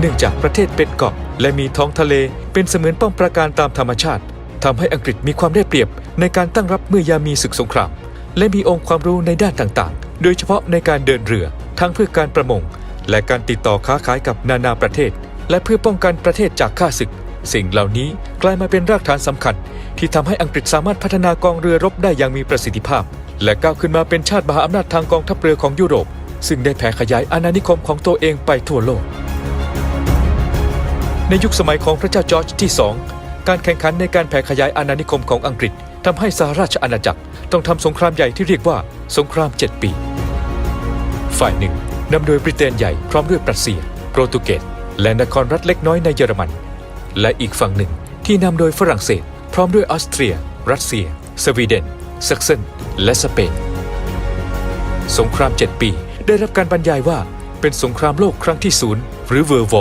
เนื่องจากประเทศเป็นเกาะและมีท้องทะเลเป็นเสมือนป้อมปราการตามธรรมชาติทำให้อังกฤษมีความได้เปรียบในการตั้งรับเมื่อยามีศึกสงคราม และมีองค์ความรู้ในด้านต่างๆ โดยเฉพาะในการเดินเรือ ทั้งเพื่อการประมง และการติดต่อค้าขายกับนานาประเทศ และเพื่อป้องกันประเทศจากข้าศึก สิ่งเหล่านี้กลายมาเป็นรากฐานสำคัญ ที่ทำให้อังกฤษสามารถพัฒนากองเรือรบได้อย่างมีประสิทธิภาพ และก้าวขึ้นมาเป็นชาติมหาอำนาจทางกองทัพเรือของยุโรป ซึ่งได้แผ่ขยายอาณานิคมของตัวเองไปทั่วโลก ในยุคสมัยของพระเจ้าจอร์จที่2การแข่งขันในการแผ่ขยายอาณานิคมของอังกฤษทำให้สหราชอาณาจักรต้องทำสงครามใหญ่ที่เรียกว่าสงคราม7ปี ฝ่ายหนึ่งนำโดยบริเตนใหญ่พร้อมด้วยปรัสเซีย โปรตุเกส และนครรัฐเล็กน้อยในเยอรมัน และอีกฝั่งหนึ่งที่นำโดยฝรั่งเศส พร้อมด้วยออสเตรีย รัสเซีย สวีเดนซักเซนและสเปน สงคราม7ปีได้รับการบรรยายว่าเป็นสงครามโลกครั้งที่ศูนย์หรือ World War